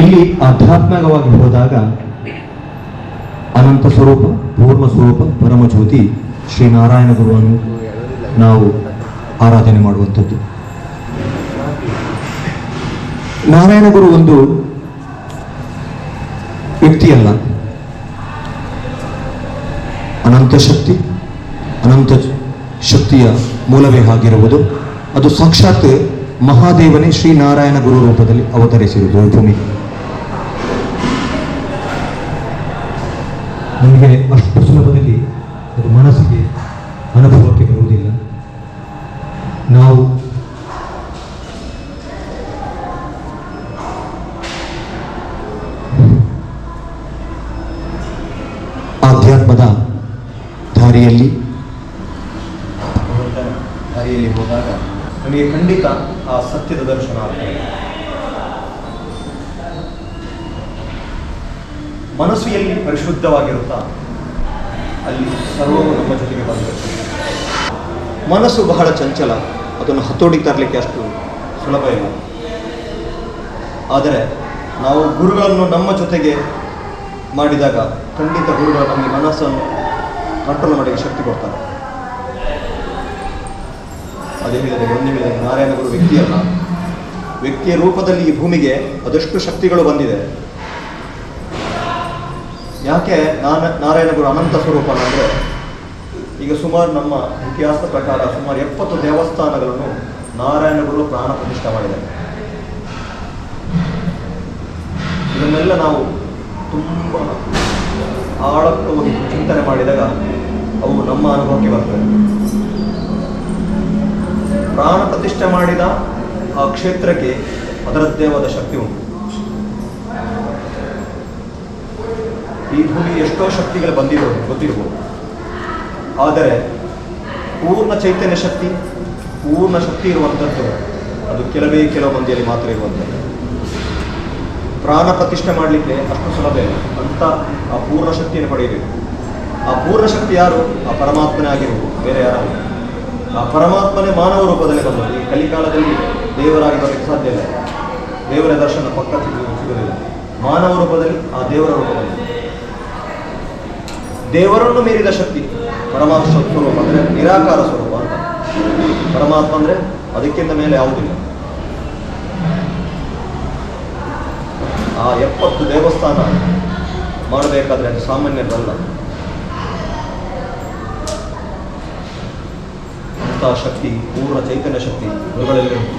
ಇಲ್ಲಿ ಆಧ್ಯಾತ್ಮಿಕವಾಗಿ ಹೋದಾಗ ಅನಂತ ಸ್ವರೂಪ, ಪೂರ್ಣ ಸ್ವರೂಪ ಪರಮಜ್ಯೋತಿ ಶ್ರೀನಾರಾಯಣ ಗುರುವನ್ನು ನಾವು ಆರಾಧನೆ ಮಾಡುವಂಥದ್ದು. ನಾರಾಯಣ ಗುರು ಒಂದು ವ್ಯಕ್ತಿಯಲ್ಲ. ಅನಂತ ಶಕ್ತಿ, ಅನಂತ ಶಕ್ತಿಯ ಮೂಲವೇ ಆಗಿರುವುದು. ಅದು ಸಾಕ್ಷಾತ್ ಮಹಾದೇವನೇ ಶ್ರೀನಾರಾಯಣ ಗುರು ರೂಪದಲ್ಲಿ ಅವತರಿಸಿರುವುದು ಈ ಭೂಮಿಗೆ ನಮಗೆ ಅಷ್ಟು ಸುಲಭದಲ್ಲಿ ಅದು ಮನಸ್ಸಿಗೆ ಅನುಭವಕ್ಕೆ ಬರುವುದಿಲ್ಲ. ನಾವು ಆಧ್ಯಾತ್ಮದ ದಾರಿಯಲ್ಲಿ ದಾರಿಯಲ್ಲಿ ಹೋದಾಗ ನಮಗೆ ಖಂಡಿತ ಆ ಸತ್ಯದ ದರ್ಶನ ಆಗ್ತದೆ. ಮನಸ್ಸು ಎಲ್ಲಿ ಪರಿಶುದ್ಧವಾಗಿರುತ್ತಾ ಅಲ್ಲಿ ಸರ್ವವು ನಮ್ಮ ಜೊತೆಗೆ ಬಂದಿರುತ್ತೆ ಮನಸ್ಸು ಬಹಳ ಚಂಚಲ, ಅದನ್ನು ಹತೋಟಿಗೆ ತರಲಿಕ್ಕೆ ಅಷ್ಟು ಸುಲಭ ಇಲ್ಲ. ಆದರೆ ನಾವು ಗುರುಗಳನ್ನು ನಮ್ಮ ಜೊತೆಗೆ ಮಾಡಿದಾಗ ಖಂಡಿತ ಗುರುಗಳು ನಮಗೆ ಮನಸ್ಸನ್ನು ಕಂಟ್ರೋಲ್ ಮಾಡಲಿಕ್ಕೆ ಶಕ್ತಿ ಕೊಡ್ತಾರೆ. ಅದೇ ಹೇಳಿದರೆ ಒಂದು ಹೇಳಿದರೆ ನಾರಾಯಣ ಗುರು ವ್ಯಕ್ತಿಯಲ್ಲ, ವ್ಯಕ್ತಿಯ ರೂಪದಲ್ಲಿ ಈ ಭೂಮಿಗೆ ಅದೆಷ್ಟು ಶಕ್ತಿಗಳು ಬಂದಿದೆ. ಯಾಕೆ ನಾನ ನಾರಾಯಣ ಗುರು ಅನಂತ ಸ್ವರೂಪನ ಅಂದರೆ ಈಗ ಸುಮಾರು ನಮ್ಮ ಇತಿಹಾಸದ ಪ್ರಕಾರ ಸುಮಾರು ಎಪ್ಪತ್ತು ದೇವಸ್ಥಾನಗಳನ್ನು ನಾರಾಯಣ ಗುರು ಪ್ರಾಣ ಪ್ರತಿಷ್ಠೆ ಮಾಡಿದ್ದಾರೆ. ಇದನ್ನೆಲ್ಲ ನಾವು ತುಂಬ ಆಳಕ್ಕೆ ಚಿಂತನೆ ಮಾಡಿದಾಗ ಅವು ನಮ್ಮ ಅನುಭವಕ್ಕೆ ಬರ್ತವೆ. ಪ್ರಾಣ ಪ್ರತಿಷ್ಠೆ ಮಾಡಿದ ಆ ಕ್ಷೇತ್ರಕ್ಕೆ ಅದರದ್ದೇವಾದ ಶಕ್ತಿ ಉಂಟು. ಈ ಭೂಮಿ ಎಷ್ಟೋ ಶಕ್ತಿಗಳು ಬಂದಿರೋದು ಗೊತ್ತಿರ್ಬೋದು ಆದರೆ ಪೂರ್ಣ ಚೈತನ್ಯ ಶಕ್ತಿ, ಪೂರ್ಣ ಶಕ್ತಿ ಇರುವಂಥದ್ದು ಅದು ಕೆಲವೇ ಕೆಲವು ಮಂದಿಯಲ್ಲಿ ಮಾತ್ರ ಇರುವಂಥದ್ದು. ಪ್ರಾಣ ಪ್ರತಿಷ್ಠೆ ಮಾಡಲಿಕ್ಕೆ ಅಷ್ಟು ಸುಲಭ ಇಲ್ಲ. ಅಂತ ಆ ಪೂರ್ಣ ಶಕ್ತಿಯನ್ನು ಪಡೆಯಬೇಕು. ಆ ಪೂರ್ಣ ಶಕ್ತಿ ಯಾರು? ಆ ಪರಮಾತ್ಮನೇ ಆಗಿರ್ಬೋದು ಬೇರೆ ಯಾರಲ್ಲ ಆ ಪರಮಾತ್ಮನೇ ಮಾನವ ರೂಪದಲ್ಲಿ ಬಂದದ್ದು. ಈ ಕಲಿಕಾಲದಲ್ಲಿ ದೇವರಾಗಿ ಬರಲಿಕ್ಕೆ ಸಾಧ್ಯ ಇಲ್ಲ. ದೇವರ ದರ್ಶನ ಪಕ್ಕ ಸಿಗು- ಸಿಗುವುದಿಲ್ಲ. ಮಾನವ ರೂಪದಲ್ಲಿ ಆ ದೇವರ ರೂಪದಲ್ಲಿ. ದೇವರನ್ನು ಮೀರಿದ ಶಕ್ತಿ. ಪರಮಾತ್ಮ ಸ್ವರೂಪ ಅಂದರೆ ನಿರಾಕಾರ ಸ್ವರೂಪ ಅಂತ. ಪರಮಾತ್ಮ ಅಂದರೆ ಅದಕ್ಕಿಂತ ಮೇಲೆ ಯಾವುದಿಲ್ಲ ಆ ಎಪ್ಪತ್ತು ದೇವಸ್ಥಾನ ಮಾಡಬೇಕಾದ್ರೆ ಅದು ಸಾಮಾನ್ಯರಲ್ಲ. ಅಂತಹ ಶಕ್ತಿ, ಪೂರ್ಣ ಚೈತನ್ಯ ಶಕ್ತಿ ಗುರುಗಳಲ್ಲಿ ಉಂಟು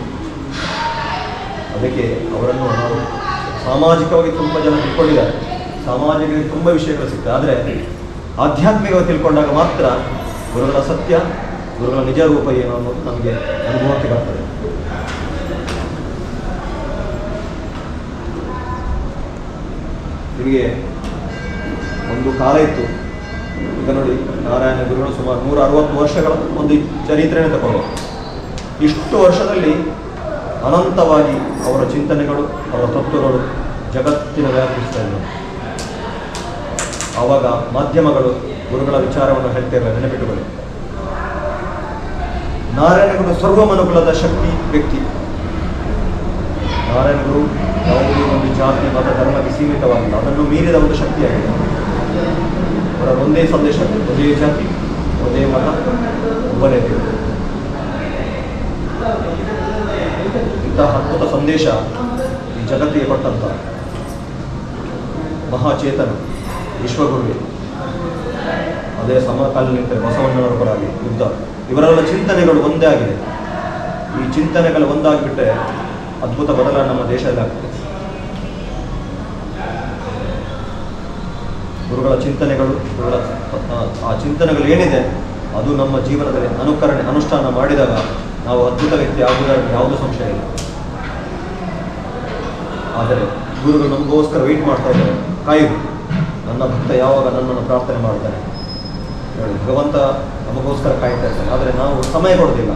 ಅದಕ್ಕೆ ಅವರನ್ನು ನಾವು ಸಾಮಾಜಿಕವಾಗಿ ತುಂಬ ಜನ ತಿಳ್ಕೊಂಡಿದ್ದಾರೆ ಸಾಮಾಜಿಕವಾಗಿ ತುಂಬ ವಿಷಯಗಳು ಸಿಗ್ತದೆ ಆದರೆ ಆಧ್ಯಾತ್ಮಿಕವಾಗಿ ತಿಳ್ಕೊಂಡಾಗ ಮಾತ್ರ ಗುರುಗಳ ಸತ್ಯ, ಗುರುಗಳ ನಿಜ ರೂಪ ಏನು ಅನ್ನೋದು ನಮಗೆ ಅನುಭವಕ್ಕೆ ಬರ್ತದೆ. ನಿಮಗೆ ಒಂದು ಕಾಲ ಇತ್ತು. ಈಗ ನೋಡಿ, ನಾರಾಯಣ ಗುರುಗಳು ಸುಮಾರು ನೂರ ಅರವತ್ತು ವರ್ಷಗಳ ಒಂದು ಚರಿತ್ರೆಯನ್ನು ತಗೊಂಡು ಇಷ್ಟು ವರ್ಷದಲ್ಲಿ ಅನಂತವಾಗಿ ಅವರ ಚಿಂತನೆಗಳು, ಅವರ ತತ್ವಗಳು ಜಗತ್ತಿನ ವ್ಯಾಪಿಸ್ತಾ ಇದ್ದವು ಆವಾಗ ಮಾಧ್ಯಮಗಳು ಗುರುಗಳ ವಿಚಾರವನ್ನು ಹೇಳ್ತೇವೆ, ನೆನಪಿಟ್ಟುಕೊಳ್ಳಿ. ನಾರಾಯಣ ಗುರು ಸರ್ವಮನುಕುಲದ ಶಕ್ತಿ ವ್ಯಕ್ತಿ. ನಾರಾಯಣ ಗುರು ಯಾವುದೇ ಒಂದು ಜಾತಿ ಮತ ಧರ್ಮಕ್ಕೆ ಸೀಮಿತವಾಗಿಲ್ಲ ಅದನ್ನು ಮೀರಿದ ಒಂದು ಶಕ್ತಿಯಾಗಿದೆ ಅವರ ಒಂದೇ ಸಂದೇಶ, ಒಂದೇ ಜಾತಿ, ಒಂದೇ ಮತ ಒಬ್ಬನೇ ದೇವರು. ಇಂತಹ ಅದ್ಭುತ ಸಂದೇಶ ಈ ಜಗತ್ತಿಗೆ ಕೊಟ್ಟಂತ ಮಹಾಚೇತನ. ವಿಶ್ವಗುರುವೆ ಅದೇ ಸಮಕಾಲ ನಿಂತರೆ ಬಸವಣ್ಣನವರ ಯುದ್ಧ. ಇವರೆಲ್ಲ ಚಿಂತನೆಗಳು ಒಂದೇ ಆಗಿದೆ. ಈ ಚಿಂತನೆಗಳು ಒಂದಾಗಿಬಿಟ್ರೆ ಅದ್ಭುತ ಬದಲ ನಮ್ಮ ದೇಶದಲ್ಲಿ ಆಗ್ತದೆ. ಗುರುಗಳ ಚಿಂತನೆಗಳು, ಗುರುಗಳ, ಆ- ಚಿಂತನೆಗಳು ಏನಿದೆ, ಅದು ನಮ್ಮ ಜೀವನದಲ್ಲಿ ಅನುಕರಣೆ, ಅನುಷ್ಠಾನ ಮಾಡಿದಾಗ ನಾವು ಅದ್ಭುತ ವ್ಯಕ್ತಿ ಆಗುವುದಾಗಿ ಯಾವುದೂ ಸಂಶಯ ಇಲ್ಲ. ಆದರೆ ಗುರುಗಳು ನಮಗೋಸ್ಕರ ವೆಯ್ಟ್ ಮಾಡ್ತಾ ಇದ್ದಾರೆ. ಕಾಯುದು ನನ್ನ ಭಕ್ತ ಯಾವಾಗ ನನ್ನನ್ನು ಪ್ರಾರ್ಥನೆ ಮಾಡ್ತಾನೆ? ಹೇಳಿ, ಭಗವಂತ ನಮಗೋಸ್ಕರ ಕಾಯ್ತಾ ಇದ್ದಾನೆ. ಆದರೆ ನಾವು ಸಮಯ ಕೊಡೋದಿಲ್ಲ.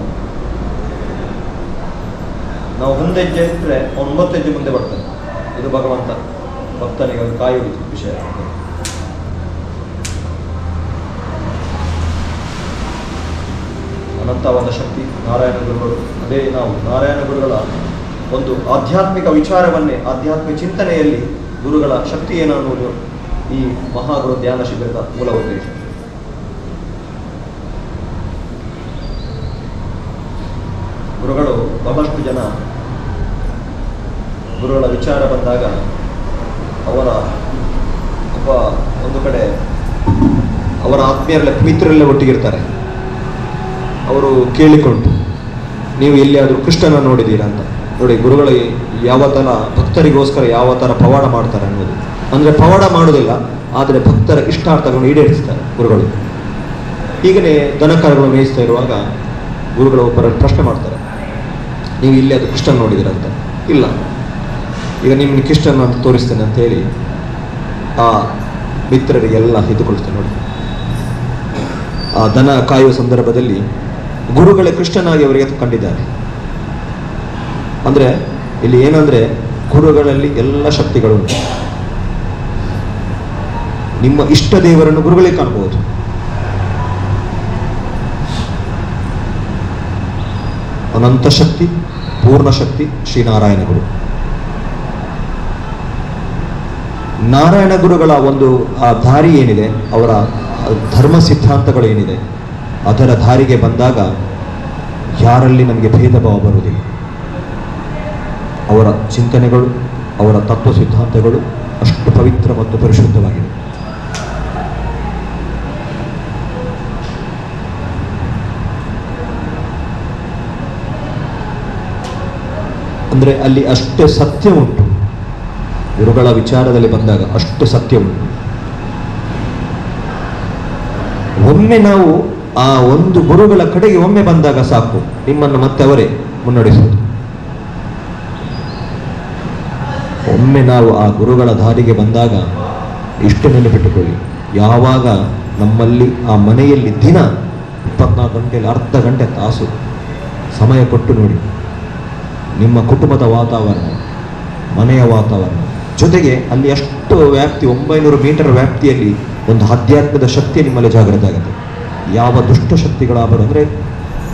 ನಾವು ಒಂದು ಹೆಜ್ಜೆ ಇಟ್ಟರೆ ಅವನು ಒಂಬತ್ತು ಹೆಜ್ಜೆ ಮುಂದೆ ಬರ್ತಾನೆ. ಇದು ಭಗವಂತ ಭಕ್ತನಿಗೆ ಅದು ಕಾಯುವುದು ವಿಷಯ. ಅನಂತವಾದ ಶಕ್ತಿ, ನಾರಾಯಣ ಗುರುಗಳು. ಅದೇ ನಾವು, ನಾರಾಯಣ ಗುರುಗಳ ಒಂದು ಆಧ್ಯಾತ್ಮಿಕ ವಿಚಾರವನ್ನೇ, ಆಧ್ಯಾತ್ಮಿಕ ಚಿಂತನೆಯಲ್ಲಿ ಗುರುಗಳ ಶಕ್ತಿ ಏನು ಅನ್ನುವುದು ಈ ಮಹಾಗುರು ಧ್ಯಾನ ಶಿಬಿರದ ಮೂಲ ಉದ್ದೇಶ. ಗುರುಗಳು ಬಹಳಷ್ಟು ಜನ ಗುರುಗಳ ವಿಚಾರ ಬಂದಾಗ ಅವರ ಒಬ್ಬ ಒಂದು ಕಡೆ ಅವರ ಆತ್ಮೀಯರಲ್ಲೇ ಮಿತ್ರರಲ್ಲೇ ಒಟ್ಟಿಗಿರ್ತಾರೆ. ಅವರು ಕೇಳಿಕೊಂಡು, ನೀವು ಎಲ್ಲಿಯಾದರೂ ಕೃಷ್ಣನ ನೋಡಿದ್ದೀರಾ? ಅಂತ. ನೋಡಿ, ಗುರುಗಳು ಯಾವ ಥರ ಭಕ್ತರಿಗೋಸ್ಕರ ಯಾವ ಥರ ಪವಾಡ ಮಾಡ್ತಾರೆ ಅನ್ನೋದು. ಅಂದರೆ ಪವಾಡ ಮಾಡೋದಿಲ್ಲ ಆದರೆ ಭಕ್ತರ ಇಷ್ಟಾರ್ಥಗಳನ್ನು ಈಡೇರಿಸ್ತಾರೆ ಗುರುಗಳು. ಹೀಗನೇ ದನಕರಗಳು ಮೇಯಿಸ್ತಾ ಇರುವಾಗ ಗುರುಗಳು ಒಬ್ಬರನ್ನು ಪ್ರಶ್ನೆ ಮಾಡ್ತಾರೆ. ನೀವು ಇಲ್ಲಿ ಅದು ಕೃಷ್ಣನ್ ನೋಡಿದಿರಂತೆ? ಇಲ್ಲ. ಈಗ ನಿಮ್ಮ ಕೃಷ್ಣನ್ ಅಂತ ತೋರಿಸ್ತೇನೆ ಅಂತ ಹೇಳಿ ಆ ಮಿತ್ರರಿಗೆಲ್ಲ ಹಿದ್ದುಕೊಳ್ತೇನೆ ನೋಡಿ. ಆ ದನ ಕಾಯುವ ಸಂದರ್ಭದಲ್ಲಿ ಗುರುಗಳೇ ಕೃಷ್ಣನಾಗಿ ಅವರಿಗೆ ಕಂಡಿದ್ದಾರೆ. ಅಂದರೆ ಇಲ್ಲಿ ಏನಂದರೆ ಗುರುಗಳಲ್ಲಿ ಎಲ್ಲ ಶಕ್ತಿಗಳು ನಿಮ್ಮ ಇಷ್ಟ ದೇವರನ್ನು ಗುರುಗಳೇ ಕಾಣಬಹುದು. ಅನಂತ ಶಕ್ತಿ, ಪೂರ್ಣ ಶಕ್ತಿ, ಶ್ರೀನಾರಾಯಣ ಗುರು. ನಾರಾಯಣ ಗುರುಗಳ ಒಂದು, ಆ, ದಾರಿ ಏನಿದೆ, ಅವರ ಧರ್ಮ ಸಿದ್ಧಾಂತಗಳು ಏನಿದೆ, ಅದರ ದಾರಿಗೆ ಬಂದಾಗ ಯಾರಲ್ಲಿ ನಮಗೆ ಭೇದ ಭಾವ ಬರುವುದಿಲ್ಲ. ಅವರ ಚಿಂತನೆಗಳು, ಅವರ ತತ್ವ ಸಿದ್ಧಾಂತಗಳು ಅಷ್ಟು ಪವಿತ್ರ ಮತ್ತು ಪರಿಶುದ್ಧವಾಗಿದೆ ಅಂದರೆ ಅಲ್ಲಿ ಅಷ್ಟೇ ಸತ್ಯ ಉಂಟು. ಗುರುಗಳ ವಿಚಾರದಲ್ಲಿ ಬಂದಾಗ ಅಷ್ಟು ಸತ್ಯ ಉಂಟು. ಒಮ್ಮೆ ನಾವು ಆ ಒಂದು ಗುರುಗಳ ಕಡೆಗೆ ಒಮ್ಮೆ ಬಂದಾಗ ಸಾಕು. ನಿಮ್ಮನ್ನು ಮತ್ತೆ ಅವರೇ ಮುನ್ನಡೆಸುವುದು. ಒಮ್ಮೆ ನಾವು ಆ ಗುರುಗಳ ದಾರಿಗೆ ಬಂದಾಗ ಇಷ್ಟು ನೆನಪಿಟ್ಟುಕೊಳ್ಳಿ. ಯಾವಾಗ ನಮ್ಮಲ್ಲಿ ಆ ಮನೆಯಲ್ಲಿ ದಿನ ಇಪ್ಪತ್ನಾಲ್ಕು ಗಂಟೆಯಲ್ಲಿ ಅರ್ಧ ಗಂಟೆ ತಾಸು ಸಮಯ ಕೊಟ್ಟು ನೋಡಿ. ನಿಮ್ಮ ಕುಟುಂಬದ ವಾತಾವರಣ, ಮನೆಯ ವಾತಾವರಣ. ಜೊತೆಗೆ ಅಲ್ಲಿ ಎಷ್ಟು ವ್ಯಾಪ್ತಿ, ಒಂಬೈನೂರು ಮೀಟರ್ ವ್ಯಾಪ್ತಿಯಲ್ಲಿ ಒಂದು ಆಧ್ಯಾತ್ಮದ ಶಕ್ತಿ ನಿಮ್ಮಲ್ಲಿ ಜಾಗೃತ ಆಗುತ್ತೆ. ಯಾವ ದುಷ್ಟ ಶಕ್ತಿಗಳಾದರೂ ಅಂದರೆ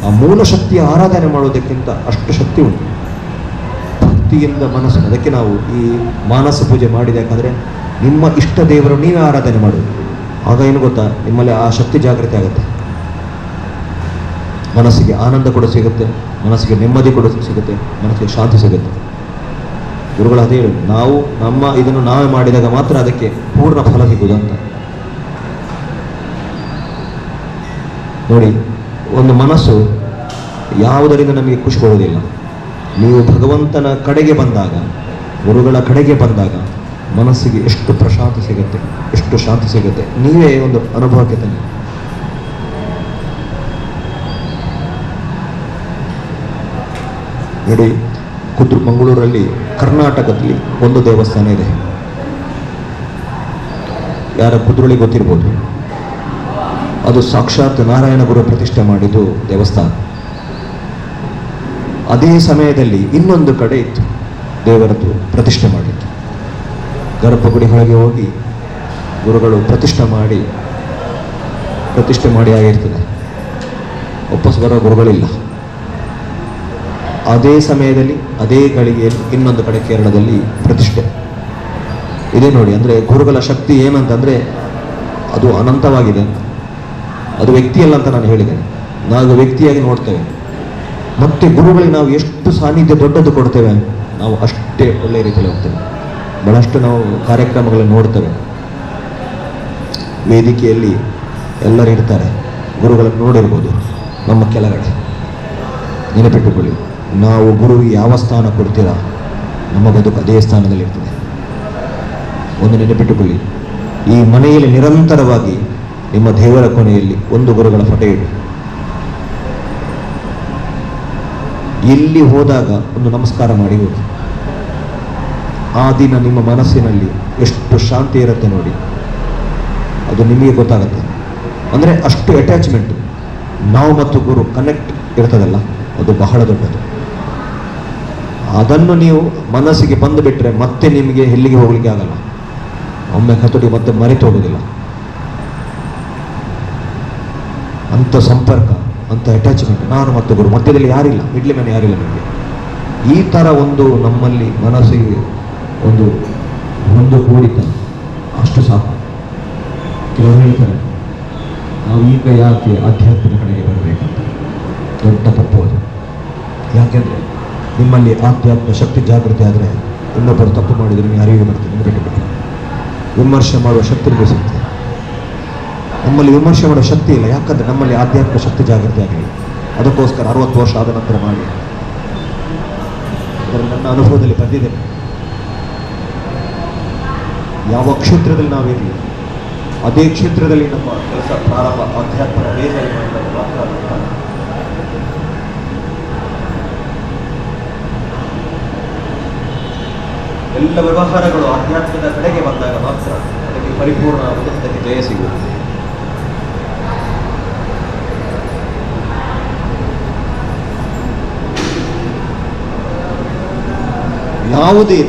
ಆ ಮೂಲ ಶಕ್ತಿಯ ಆರಾಧನೆ ಮಾಡೋದಕ್ಕಿಂತ ಅಷ್ಟು ಶಕ್ತಿ ಉಂಟು. ಭಕ್ತಿಯಿಂದ ಮನಸ್ಸು, ಅದಕ್ಕೆ ನಾವು ಈ ಮಾನಸ ಪೂಜೆ ಮಾಡಿದೆ. ಯಾಕಂದರೆ ನಿಮ್ಮ ಇಷ್ಟ ದೇವರು ನೀವೇ ಆರಾಧನೆ ಮಾಡೋದು. ಆಗ ಏನು ಗೊತ್ತಾ? ನಿಮ್ಮಲ್ಲಿ ಆ ಶಕ್ತಿ ಜಾಗೃತಿ ಆಗುತ್ತೆ. ಮನಸ್ಸಿಗೆ ಆನಂದ ಕೂಡ ಸಿಗುತ್ತೆ, ಮನಸ್ಸಿಗೆ ನೆಮ್ಮದಿ ಕೂಡ ಸಿಗುತ್ತೆ, ಮನಸ್ಸಿಗೆ ಶಾಂತಿ ಸಿಗುತ್ತೆ. ಗುರುಗಳು, ಅದೇ ಹೇಳಿ, ನಾವು ನಮ್ಮ ಇದನ್ನು ನಾವೇ ಮಾಡಿದಾಗ ಮಾತ್ರ ಅದಕ್ಕೆ ಪೂರ್ಣ ಫಲ ಸಿಗುವುದು ಅಂತ. ನೋಡಿ, ಒಂದು ಮನಸ್ಸು ಯಾವುದರಿಂದ ನಮಗೆ ಖುಷಿ ಕೊಡುವುದಿಲ್ಲ. ನೀವು ಭಗವಂತನ ಕಡೆಗೆ ಬಂದಾಗ, ಗುರುಗಳ ಕಡೆಗೆ ಬಂದಾಗ ಮನಸ್ಸಿಗೆ ಎಷ್ಟು ಪ್ರಶಾಂತಿ ಸಿಗುತ್ತೆ, ಎಷ್ಟು ಶಾಂತಿ ಸಿಗುತ್ತೆ. ನೀವೇ ಒಂದು ಅನುಭವಕ್ಕೆ ತನ್ನಿ. ನೋಡಿ ಕುದ್ರು ಮಂಗಳೂರಲ್ಲಿ ಕರ್ನಾಟಕದಲ್ಲಿ ಒಂದು ದೇವಸ್ಥಾನ ಇದೆ. ಯಾರ ಕುದ್ರುಳಿ ಗೊತ್ತಿರ್ಬೋದು? ಅದು ಸಾಕ್ಷಾತ್ ನಾರಾಯಣ ಗುರು ಪ್ರತಿಷ್ಠೆ ಮಾಡಿದ್ದು ದೇವಸ್ಥಾನ. ಅದೇ ಸಮಯದಲ್ಲಿ ಇನ್ನೊಂದು ಕಡೆ ಇತ್ತು, ದೇವರದ್ದು ಪ್ರತಿಷ್ಠೆ ಮಾಡಿತ್ತು ಗರ್ಭಗುಡಿ ಒಳಗೆ ಹೋಗಿ ಗುರುಗಳು ಪ್ರತಿಷ್ಠೆ ಮಾಡಿ ಪ್ರತಿಷ್ಠೆ ಮಾಡಿ ಆಗಿರ್ತದೆ. ವಾಪಸ್ ಬರೋ ಗುರುಗಳಿಲ್ಲ. ಅದೇ ಸಮಯದಲ್ಲಿ, ಅದೇ ಗಳಿಗೆಯಲ್ಲಿ, ಇನ್ನೊಂದು ಕಡೆ ಕೇರಳದಲ್ಲಿ ಪ್ರತಿಷ್ಠೆ. ಇದೇ ನೋಡಿ, ಅಂದರೆ ಗುರುಗಳ ಶಕ್ತಿ ಏನಂತಂದರೆ ಅದು ಅನಂತವಾಗಿದೆ ಅದು ವ್ಯಕ್ತಿಯಲ್ಲ ಅಂತ ನಾನು ಹೇಳಿದ್ದೇನೆ ನಾವು ವ್ಯಕ್ತಿಯಾಗಿ ನೋಡ್ತೇವೆ. ಮತ್ತೆ ಗುರುಗಳಿಗೆ ನಾವು ಎಷ್ಟು ಸಾನ್ನಿಧ್ಯ ದೊಡ್ಡದು ಕೊಡ್ತೇವೆ? ನಾವು ಅಷ್ಟೇ ಒಳ್ಳೆಯ ರೀತಿಯಲ್ಲಿ ಹೋಗ್ತೇವೆ. ಬಹಳಷ್ಟು ನಾವು ಕಾರ್ಯಕ್ರಮಗಳನ್ನು ನೋಡ್ತೇವೆ. ವೇದಿಕೆಯಲ್ಲಿ ಎಲ್ಲರೂ ಇರ್ತಾರೆ. ಗುರುಗಳನ್ನು ನೋಡಿರ್ಬೋದು. ನಮ್ಮ ಕೆಳಗಡೆ. ನೆನಪಿಟ್ಟುಕೊಳ್ಳಿ. ನಾವು ಗುರುವಿಗೆ ಯಾವ ಸ್ಥಾನ ಕೊಡ್ತೀರಾ? ನಮ್ಮ ಬದುಕು ಅದೇ ಸ್ಥಾನದಲ್ಲಿರ್ತದೆ ಒಂದು ನೆನಪಿಟ್ಟುಕೊಳ್ಳಿ. ಈ ಮನೆಯಲ್ಲಿ ನಿರಂತರವಾಗಿ ನಿಮ್ಮ ದೇವರ ಕೊನೆಯಲ್ಲಿ ಒಂದು ಗುರುಗಳ ಫೋಟೋ ಇಡಿ. ಎಲ್ಲಿ ಹೋದಾಗ ಒಂದು ನಮಸ್ಕಾರ ಮಾಡಿ ಹೋಗಿ. ಆ ದಿನ ನಿಮ್ಮ ಮನಸ್ಸಿನಲ್ಲಿ ಎಷ್ಟು ಶಾಂತಿ ಇರುತ್ತೆ ನೋಡಿ. ಅದು ನಿಮಗೆ ಗೊತ್ತಾಗುತ್ತೆ. ಅಂದರೆ ಅಷ್ಟು ಅಟ್ಯಾಚ್ಮೆಂಟ್ ನಾವು ಮತ್ತು ಗುರು ಕನೆಕ್ಟ್ ಇರ್ತದಲ್ಲ, ಅದು ಬಹಳ ದೊಡ್ಡದು. ಅದನ್ನು ನೀವು ಮನಸ್ಸಿಗೆ ಬಂದು ಬಿಟ್ಟರೆ ಮತ್ತೆ ನಿಮಗೆ ಎಲ್ಲಿಗೆ ಹೋಗ್ಲಿಕ್ಕೆ ಆಗಲ್ಲ. ಒಮ್ಮೆ ಕತ್ತೊಡಿ ಮತ್ತೆ ಮರೆತು ಹೋಗೋದಿಲ್ಲ ಅಂಥ ಸಂಪರ್ಕ, ಅಂತ ಅಟ್ಯಾಚ್ಮೆಂಟ್ ನಾನು ಮತ್ತೆ ಗುರು. ಮಧ್ಯದಲ್ಲಿ ಯಾರಿಲ್ಲ ಮಿಡ್ಲಿ ಮನೆ ಯಾರಿಲ್ಲ ನಿಮಗೆ. ಈ ಥರ ಒಂದು ನಮ್ಮಲ್ಲಿ ಮನಸ್ಸಿಗೆ ಒಂದು ಒಂದು ಕೂಡಿತ. ಅಷ್ಟು ಸಾಕು. ಕೆಲವರು ಹೇಳ್ತಾರೆ, ನಾವು ಈಗ ಯಾಕೆ ಆಧ್ಯಾತ್ಮಿಕ ಕಡೆಗೆ ಬರಬೇಕಂತ? ದೊಡ್ಡ ತಪ್ಪು ಅದು. ಯಾಕೆಂದರೆ ನಿಮ್ಮಲ್ಲಿ ಆಧ್ಯಾತ್ಮ ಶಕ್ತಿ ಜಾಗೃತಿ ಆದರೆ ಇನ್ನೊಬ್ಬರು ತಪ್ಪು ಮಾಡಿದರೆ ನೀವು ಅರಿವಿಗೆ ಬರ್ತದೆ ನಿಮಗೆ ವಿಮರ್ಶೆ ಮಾಡುವ ಶಕ್ತಿ ನಿಮಗೆ ಸಿಗ್ತದೆ ನಮ್ಮಲ್ಲಿ ವಿಮರ್ಶೆ ಮಾಡುವ ಶಕ್ತಿ ಇಲ್ಲ. ಯಾಕಂದರೆ ನಮ್ಮಲ್ಲಿ ಆಧ್ಯಾತ್ಮ ಶಕ್ತಿ ಜಾಗೃತಿ ಆಗಲಿ ಅದಕ್ಕೋಸ್ಕರ ಅರವತ್ತು ವರ್ಷ ಆದ ನಂತರ ಮಾಡಿ. ಅದರಲ್ಲಿ ನನ್ನ ಅನುಭವದಲ್ಲಿ ಬಂದಿದೆ. ಯಾವ ಕ್ಷೇತ್ರದಲ್ಲಿ ನಾವಿರಲಿ, ಅದೇ ಕ್ಷೇತ್ರದಲ್ಲಿ ನಮ್ಮ ಕೆಲಸ ಪ್ರಾರಂಭ ಅಧ್ಯಾತ್ಮ ಮಾತ್ರ ಅದು ಪ್ರಾರಂಭ. ಎಲ್ಲ ವ್ಯವಹಾರಗಳು ಆಧ್ಯಾತ್ಮದ ಕಡೆಗೆ ಬಂದಾಗ ಮಾತ್ರ ಅದಕ್ಕೆ ಪರಿಪೂರ್ಣ ಅದಕ್ಕೆ ಜಯ ಸಿಗುತ್ತೆ. ಯಾವುದೇ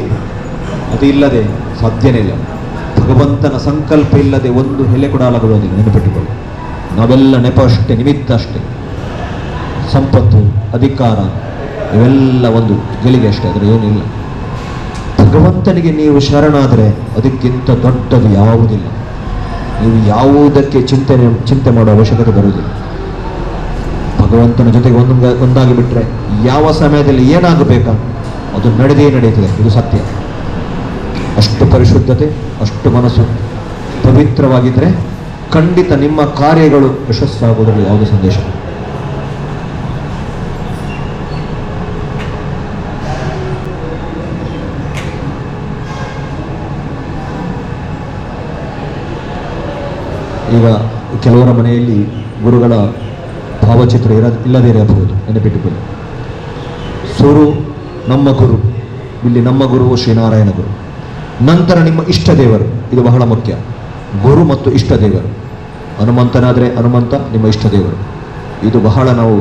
ಅದು ಇಲ್ಲದೆ ಸಾಧ್ಯನೇ ಇಲ್ಲ. ಭಗವಂತನ ಸಂಕಲ್ಪ ಇಲ್ಲದೆ ಒಂದು ಹೆಲೆ ಕೂಡ ಅಲಗೊಳ್ಳೋದಿಲ್ಲ ನೆನಪಿಟ್ಟುಕೊಳ್ಳಿ. ನಾವೆಲ್ಲ ನೆಪ ಅಷ್ಟೇ, ನಿಮಿತ್ತ ಅಷ್ಟೇ. ಸಂಪತ್ತು, ಅಧಿಕಾರ, ಇವೆಲ್ಲ ಒಂದು ಗೆಲಿಗೆ ಅಷ್ಟೇ. ಅದರ ಏನಿಲ್ಲ. ಭಗವಂತನಿಗೆ ನೀವು ಶರಣಾದರೆ ಅದಕ್ಕಿಂತ ದೊಡ್ಡದು ಯಾವುದಿಲ್ಲ. ನೀವು ಯಾವುದಕ್ಕೆ ಚಿಂತನೆ, ಚಿಂತೆ ಮಾಡುವ ಅವಶ್ಯಕತೆ ಬರುವುದಿಲ್ಲ. ಭಗವಂತನ ಜೊತೆಗೆ ಒಂದು ಒಂದಾಗಿ ಬಿಟ್ಟರೆ ಯಾವ ಸಮಯದಲ್ಲಿ ಏನಾಗಬೇಕಾ? ಅದು ನಡೆದೇ ನಡೆಯುತ್ತದೆ, ಇದು ಸತ್ಯ. ಅಷ್ಟು ಪರಿಶುದ್ಧತೆ, ಅಷ್ಟು ಮನಸ್ಸು ಪವಿತ್ರವಾಗಿದ್ದರೆ ಖಂಡಿತ ನಿಮ್ಮ ಕಾರ್ಯಗಳು ಯಶಸ್ಸಾಗುವುದರಲ್ಲಿ ಯಾವುದೇ ಸಂದೇಶ? ಈಗ ಕೆಲವರ ಮನೆಯಲ್ಲಿ ಗುರುಗಳ ಭಾವಚಿತ್ರ ಇರ, ಇಲ್ಲದೇ ಇರಬಹುದು. ನೆನಪಿಟ್ಟುಕೊಳ್ಳಿ. ಸುರು, ನಮ್ಮ ಗುರು. ಇಲ್ಲಿ ನಮ್ಮ ಗುರು ಶ್ರೀನಾರಾಯಣ ಗುರು ನಂತರ ನಿಮ್ಮ ಇಷ್ಟ ದೇವರು. ಇದು ಬಹಳ ಮುಖ್ಯ. ಗುರು ಮತ್ತು ಇಷ್ಟ ದೇವರು. ಹನುಮಂತನಾದರೆ ಹನುಮಂತ, ನಿಮ್ಮ ಇಷ್ಟ ದೇವರು. ಇದು ಬಹಳ ನಾವು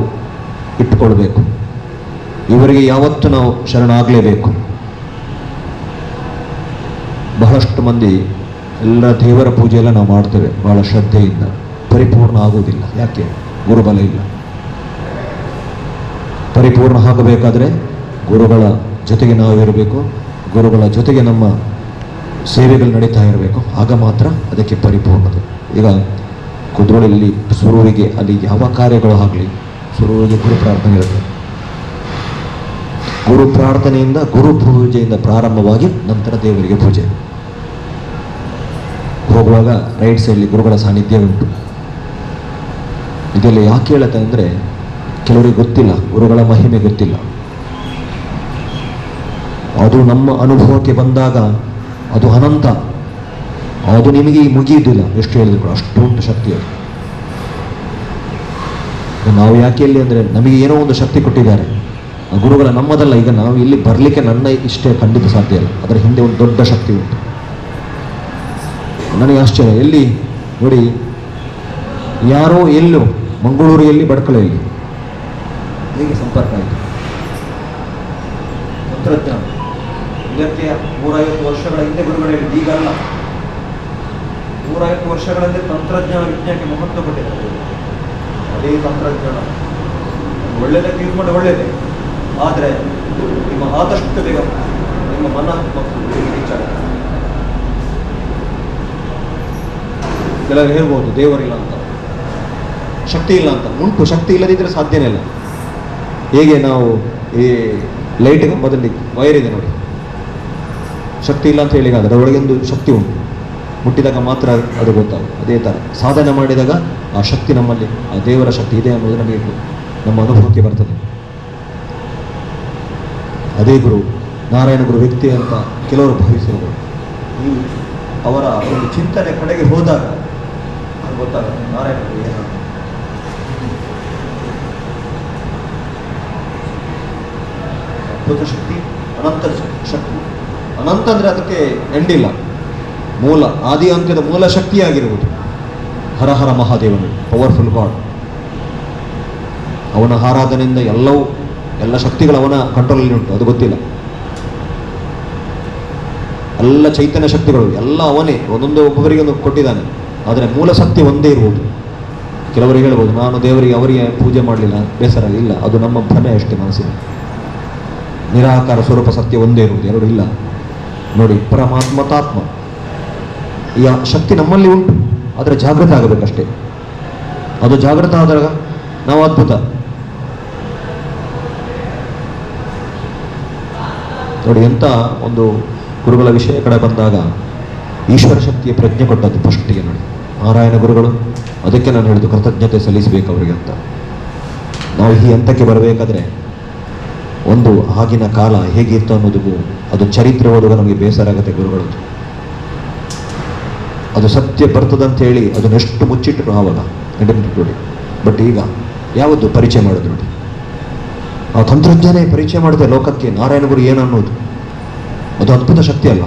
ಇಟ್ಟುಕೊಳ್ಬೇಕು. ಇವರಿಗೆ ಯಾವತ್ತೂ ನಾವು ಶರಣಾಗಲೇಬೇಕು. ಬಹಳಷ್ಟು ಮಂದಿ ಎಲ್ಲ ದೇವರ ಪೂಜೆ ಎಲ್ಲ ನಾವು ಮಾಡ್ತೇವೆ. ಬಹಳ ಶ್ರದ್ಧೆಯಿಂದ. ಪರಿಪೂರ್ಣ ಆಗೋದಿಲ್ಲ ಯಾಕೆ? ಗುರುಬಲ ಇಲ್ಲ. ಪರಿಪೂರ್ಣ ಆಗಬೇಕಾದ್ರೆ ಗುರುಗಳ ಜೊತೆಗೆ ನಾವು ಇರಬೇಕು ಗುರುಗಳ ಜೊತೆಗೆ ನಮ್ಮ ಸೇವೆಗಳು ನಡೀತಾ ಇರಬೇಕು. ಆಗ ಮಾತ್ರ ಅದಕ್ಕೆ ಪರಿಪೂರ್ಣತೆ. ಈಗ ಕುದ್ರೋಳಲ್ಲಿ ಸುರುವಿಗೆ ಅಲ್ಲಿ ಯಾವ ಕಾರ್ಯಗಳು ಆಗಲಿ ಸುರುವಿಗೆ ಗುರು ಪ್ರಾರ್ಥನೆ ಇರುತ್ತೆ. ಗುರು ಪ್ರಾರ್ಥನೆಯಿಂದ, ಗುರು ಪೂಜೆಯಿಂದ ಪ್ರಾರಂಭವಾಗಿ ನಂತರ ದೇವರಿಗೆ ಪೂಜೆ. ಹೋಗುವಾಗ ರೈಟ್ ಸೈಡ್ಲಿ ಗುರುಗಳ ಸಾನ್ನಿಧ್ಯ ಉಂಟು. ಇದೆಲ್ಲ ಯಾಕೆ ಹೇಳುತ್ತೆ ಅಂದರೆ ಕೆಲವರಿಗೆ ಗೊತ್ತಿಲ್ಲ, ಗುರುಗಳ ಮಹಿಮೆ ಗೊತ್ತಿಲ್ಲ. ಅದು ನಮ್ಮ ಅನುಭವಕ್ಕೆ ಬಂದಾಗ ಅದು ಅನಂತ. ಅದು ನಿಮಗೆ ಮುಗಿಯುವುದಿಲ್ಲ, ಎಷ್ಟು ಹೇಳಿದ್ರು ಕೂಡ ಅಷ್ಟು ಉಂಟು ಶಕ್ತಿ ಅದು. ನಾವು ಯಾಕೆ ಇಲ್ಲಿ ಅಂದರೆ ನಮಗೆ ಏನೋ ಒಂದು ಶಕ್ತಿ ಕೊಟ್ಟಿದ್ದಾರೆ. ಗುರುಗಳ ನಮ್ಮದಲ್ಲ, ಈಗ ನಾವು ಇಲ್ಲಿ ಬರಲಿಕ್ಕೆ ನನ್ನ ಇಷ್ಟೇ ಖಂಡಿತ ಸಾಧ್ಯ ಇಲ್ಲ. ಅದರ ಹಿಂದೆ ಒಂದು ದೊಡ್ಡ ಶಕ್ತಿ ಉಂಟು. ನನಗೆ ಆಶ್ಚರ್ಯ. ಎಲ್ಲಿ? ನೋಡಿ, ಯಾರೋ ಎಲ್ಲೋ ಮಂಗಳೂರು ಎಲ್ಲಿ ಬಡ್ಕಳ ಎಲ್ಲಿ ಹೇಗೆ ಸಂಪರ್ಕ ಆಯಿತು? ತಂತ್ರಜ್ಞಾನ. ಇದಕ್ಕೆ ನೂರೈವತ್ತು ವರ್ಷಗಳ ಹಿಂದೆ ಬಿಡುಗಡೆ ಈಗ ಅಲ್ಲ. ನೂರೈವತ್ತು ವರ್ಷಗಳಲ್ಲಿ ತಂತ್ರಜ್ಞಾನ ವಿಜ್ಞಾನಕ್ಕೆ ಮಹತ್ವ ಕೊಟ್ಟಿದ್ದಾರೆ ಅದೇ ತಂತ್ರಜ್ಞಾನ. ಒಳ್ಳೆಯದಕ್ಕೆ ಯೂಸ್ ಮಾಡಿ ಒಳ್ಳೆಯದೇ ಆದರೆ, ನಿಮ್ಮ ಆದಷ್ಟು ಬೇಗ ನಿಮ್ಮ ಮನ ಮತ್ತು ಗುರಿಗೆ reach ಆಗುತ್ತೆ. ಕೆಲವರು ಹೇಳ್ಬೋದು ದೇವರಿಲ್ಲ ಅಂತ. ಶಕ್ತಿ ಇಲ್ಲ ಅಂತ. ಉಂಟು ಶಕ್ತಿ ಇಲ್ಲದಿದ್ದರೆ ಸಾಧ್ಯನೇ ಇಲ್ಲ. ಹೇಗೆ ನಾವು ಈ ಲೈಟ್ ಕಂಬದಲ್ಲಿ ವೈರ್ ಇದೆ ನೋಡಿ. ಶಕ್ತಿ ಇಲ್ಲ ಅಂತ ಹೇಳಿ ಅದರ ಒಂದು ಶಕ್ತಿ ಉಂಟು. ಮುಟ್ಟಿದಾಗ ಮಾತ್ರ ಅದು ಗೊತ್ತಾಗುತ್ತೆ. ಅದೇ ಥರ ಸಾಧನೆ ಮಾಡಿದಾಗ ಆ ಶಕ್ತಿ ನಮ್ಮಲ್ಲಿ, ಆ ದೇವರ ಶಕ್ತಿ ಇದೆ ಅನ್ನೋದು ನಮಗೆ ನಮ್ಮ ಅನುಭವಕ್ಕೆ ಬರ್ತದೆ. ಅದೇ ಗುರು, ನಾರಾಯಣ ಗುರು ವ್ಯಕ್ತಿ ಅಂತ ಕೆಲವರು ಭಾವಿಸಿರುವುದು. ಈ ಅವರ ಒಂದು ಚಿಂತನೆ ಕಡೆಗೆ ಹೋದಾಗ ಗೊತ್ತಾಗುತ್ತೆ. ನಾರಾಯಣ ಏನು. ಅದ್ಭುತ ಶಕ್ತಿ, ಅನಂತ ಶಕ್ತಿ. ಅನಂತ ಅಂದರೆ ಅದಕ್ಕೆ ಎಂಡಿಲ್ಲ ಮೂಲ, ಆದಿ ಅಂತ್ಯದ ಮೂಲ ಶಕ್ತಿಯಾಗಿರುವುದು. ಹರ ಹರ ಮಹಾದೇವನು ಪವರ್ಫುಲ್ ಗಾಡ್ ಅವನ ಆರಾಧನೆಯಿಂದ ಎಲ್ಲವೂ, ಎಲ್ಲ ಶಕ್ತಿಗಳು ಅವನ ಕಂಟ್ರೋಲಲ್ಲಿ ಉಂಟು, ಅದು ಗೊತ್ತಿಲ್ಲ. ಎಲ್ಲ ಚೈತನ್ಯ ಶಕ್ತಿಗಳು, ಎಲ್ಲ ಅವನೇ, ಒಂದೊಂದು ಒಬ್ಬೊಬ್ಬರಿಗೆ ಒಂದು ಕೊಟ್ಟಿದ್ದಾನೆ. ಆದರೆ ಮೂಲ ಶಕ್ತಿ ಒಂದೇ ಇರುವುದು ಕೆಲವರು ಹೇಳ್ಬೋದು, ನಾನು ದೇವರಿಗೆ ಅವರಿಗೆ ಪೂಜೆ ಮಾಡಲಿಲ್ಲ, ಬೇಸರ, ಇಲ್ಲ, ಅದು ನಮ್ಮ ಭ್ರಮೆ ಅಷ್ಟೇ ಮನಸ್ಸಿನ ನಿರಾಕಾರ ಸ್ವರೂಪ ಸತ್ಯ ಒಂದೇ ಇರುವುದು, ಎರಡು ಇಲ್ಲ. ನೋಡಿ, ಪರಮಾತ್ಮ ತಾತ್ಮ. ಈ ಶಕ್ತಿ ನಮ್ಮಲ್ಲಿ ಉಂಟು, ಆದರೆ ಜಾಗೃತ ಆಗಬೇಕಷ್ಟೇ. ಅದು ಜಾಗೃತ ಆದಾಗ ನಾವು ಅದ್ಭುತ. ನೋಡಿ, ಎಂಥ ಒಂದು ಗುರುಗಳ ವಿಷಯ ಕಡೆ ಬಂದಾಗ, ಈಶ್ವರ ಶಕ್ತಿಯ ಪ್ರಜ್ಞೆ ಕೊಟ್ಟದ್ದು ಫಸ್ಟಿಗೆ ನೋಡಿ. ನಾರಾಯಣ ಗುರುಗಳು, ಅದಕ್ಕೆ ನಾನು ಹೇಳಿದ್ದು ಕೃತಜ್ಞತೆ ಸಲ್ಲಿಸಬೇಕು ಅವರಿಗೆ ಅಂತ. ನಾವು ಈ ಹಂತಕ್ಕೆ ಬರಬೇಕಾದ್ರೆ ಒಂದು ಆಗಿನ ಕಾಲ ಹೇಗಿತ್ತು ಅನ್ನೋದಕ್ಕೂ ಅದು ಚರಿತ್ರೆ ಓದುವ ನಮಗೆ ಬೇಸರ ಆಗುತ್ತೆ ಗುರುಗಳು. ಅದು ಸತ್ಯ ಬರ್ತದಂತ ಹೇಳಿ ಅದನ್ನೆಷ್ಟು ಮುಚ್ಚಿಟ್ಟರು ಆವಾಗ ನೋಡಿ. ಬಟ್ ಈಗ ಯಾವುದು ಪರಿಚಯ ಮಾಡೋದು ನೋಡಿ. ಆ ತಂತ್ರಜ್ಞಾನೇ ಪರಿಚಯ ಮಾಡಿದೆ ಲೋಕಕ್ಕೆ ನಾರಾಯಣ ಗುರು ಏನು ಅನ್ನೋದು. ಅದು ಅದ್ಭುತ ಶಕ್ತಿ ಅಲ್ಲ.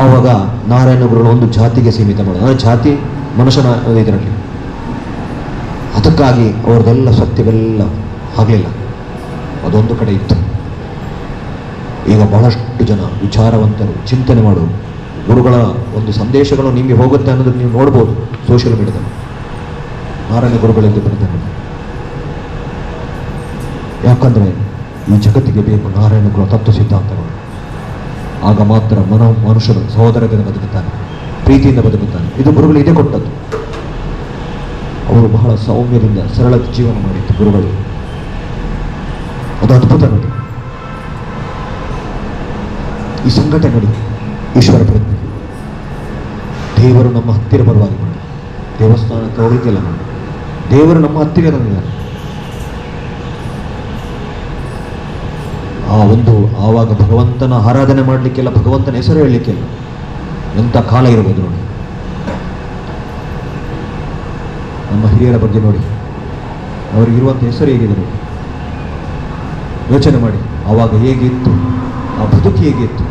ಆವಾಗ ನಾರಾಯಣ ಗುರುಗಳು ಒಂದು ಜಾತಿಗೆ ಸೀಮಿತ ಮಾಡೋದು. ಅಂದರೆ ಜಾತಿ ಮನುಷ್ಯನ ಇದರಲ್ಲಿ. ಅದಕ್ಕಾಗಿ ಅವ್ರದ್ದೆಲ್ಲ ಸತ್ಯವೆಲ್ಲ ಆಗಲಿಲ್ಲ. ಅದೊಂದು ಕಡೆ ಇತ್ತು. ಈಗ ಬಹಳಷ್ಟು ಜನ ವಿಚಾರವಂತರು ಚಿಂತನೆ ಮಾಡು. ಗುರುಗಳ ಒಂದು ಸಂದೇಶಗಳು ನಿಮಗೆ ಹೋಗುತ್ತೆ ಅನ್ನೋದನ್ನು ನೀವು ನೋಡ್ಬೋದು ಸೋಷಿಯಲ್ ಮೀಡಿಯಾದಲ್ಲಿ ನಾರಾಯಣ ಗುರುಗಳೆಂದು ಬರ್ತಾರೆ ಯಾಕಂದರೆ ಈ ಜಗತ್ತಿಗೆ ಬೇಕು ನಾರಾಯಣ ಗುರು ತತ್ವ ಸಿದ್ಧಾಂತಗಳು. ಆಗ ಮಾತ್ರ ಮನೋ ಮನುಷ್ಯರು ಸಹೋದರದಿಂದ ಬದುಕುತ್ತಾನೆ ಪ್ರೀತಿಯಿಂದ ಬದುಕುತ್ತಾನೆ ಇದು ಗುರುಗಳು ಇದೇ ಕೊಟ್ಟದ್ದು. ಅವರು ಬಹಳ ಸೌಮ್ಯದಿಂದ ಸರಳ ಜೀವನ ಮಾಡಿತ್ತು ಗುರುಗಳು. ಅದು ಅದ್ಭುತ ನೋಡಿ. ಈ ಸಂಘಟನೆ ನೋಡಿ, ಈಶ್ವರ ಪ್ರಜ್ಞೆ ದೇವರು ನಮ್ಮ ಹತ್ತಿರ ಬರುವಾಗ ನೋಡಿ ದೇವಸ್ಥಾನಕ್ಕೆ ಹೋಗ್ಲಿಕ್ಕೆಲ್ಲ ನೋಡಿ. ದೇವರು ನಮ್ಮ ಹತ್ತಿರ ಬಂದಿದ್ದಾರೆ. ಆ ಒಂದು, ಆವಾಗ ಭಗವಂತನ ಆರಾಧನೆ ಮಾಡಲಿಕ್ಕೆಲ್ಲ, ಭಗವಂತನ ಹೆಸರು ಹೇಳಲಿಕ್ಕೆಲ್ಲ. ಎಂಥ ಕಾಲ ಇರ್ಬೋದು ನೋಡಿ. ನಮ್ಮ ಹಿರಿಯರ ಬಗ್ಗೆ ನೋಡಿ. ಅವರಿಗಿರುವಂಥ ಹೆಸರು ಹೇಗಿದೆ ನೋಡಿ. ಯೋಚನೆ ಮಾಡಿ. ಆವಾಗ ಹೇಗಿತ್ತು? ಆ ಬದುಕು ಹೇಗಿತ್ತು?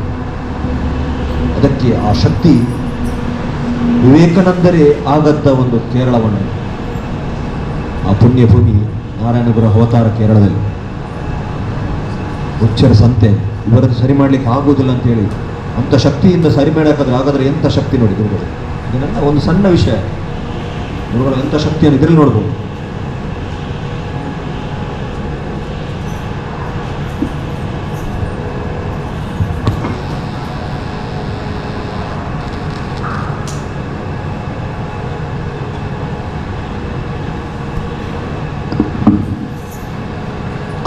ಅದಕ್ಕೆ ಆ ಶಕ್ತಿ ವಿವೇಕಾನಂದರೇ ಆಗದ್ದ ಒಂದು ಕೇರಳವನ್ನು. ಆ ಪುಣ್ಯಭೂಮಿ ನಾರಾಯಣಗುರ ಅವತಾರ ಕೇರಳದಲ್ಲಿ. ಹುಚ್ಚರ ಸಂತೆ ಇವರದ್ದು ಸರಿ ಮಾಡಲಿಕ್ಕೆ ಆಗೋದಿಲ್ಲ ಅಂತ ಹೇಳಿ ಅಂಥ ಶಕ್ತಿಯಿಂದ ಸರಿ ಮಾಡೋಕ್ಕಾದ್ರೆ ಹಾಗಾದರೆ ಎಂಥ ಶಕ್ತಿ ನೋಡಿ ಗುರುಗಳು? ಇದನ್ನೆಲ್ಲ ಒಂದು ಸಣ್ಣ ವಿಷಯ. ಗುರುಗಳು, ಎಂಥ ಶಕ್ತಿಯನ್ನು ಇದರಲ್ಲಿ ನೋಡ್ಬೋದು?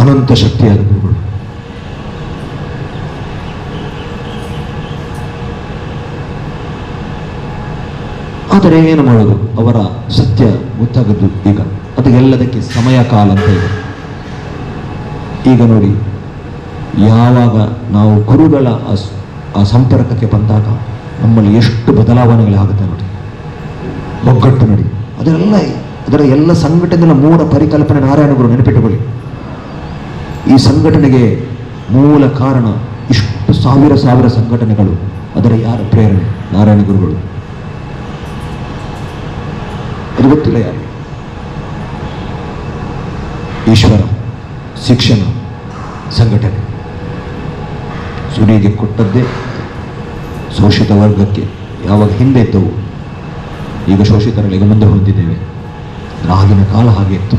ಅನಂತ ಶಕ್ತಿಯಾದ ಗುರುಗಳು ಆದರೆ ಏನು ಮಾಡೋದು ಅವರ ಸತ್ಯ ಗೊತ್ತಾಗದ್ದು ಈಗ. ಅದು ಸಮಯ ಕಾಲ ಅಂತ ಇದೆ. ಈಗ ನೋಡಿ, ಯಾವಾಗ ನಾವು ಗುರುಗಳ ಆ ಸಂಪರ್ಕಕ್ಕೆ ಬಂದಾಗ ನಮ್ಮಲ್ಲಿ ಎಷ್ಟು ಬದಲಾವಣೆಗಳಾಗುತ್ತೆ ನೋಡಿ. ಒಗ್ಗಟ್ಟು ನೋಡಿ. ಅದರೆಲ್ಲ ಅದರ ಎಲ್ಲ ಸಂಘಟನೆಗಳ ಮೂಲ ಪರಿಕಲ್ಪನೆ ನಾರಾಯಣ ಗುರು ನೆನಪಿಟ್ಟುಕೊಳ್ಳಿ. ಈ ಸಂಘಟನೆಗೆ ಮೂಲ ಕಾರಣ ಇಷ್ಟು ಸಾವಿರ ಸಾವಿರ ಸಂಘಟನೆಗಳು, ಅದರ ಯಾರ ಪ್ರೇರಣೆ? ನಾರಾಯಣ ಗುರುಗಳು. ಅದು ಗೊತ್ತಿಲ್ಲ ಯಾರು ಈಶ್ವರ, ಶಿಕ್ಷಣ, ಸಂಘಟನೆ. ಸುರಿಗೆ ಕೊಟ್ಟದ್ದೇ ಶೋಷಿತ ವರ್ಗಕ್ಕೆ ಯಾವಾಗ ಹಿಂದೆ ಇದ್ದವು, ಈಗ ಶೋಷಿತರಲ್ಲಿ ಮುಂದೆ ಹೊಂದಿದ್ದೇವೆ ಆಗಿನ ಕಾಲ ಹಾಗೆ ಇತ್ತು.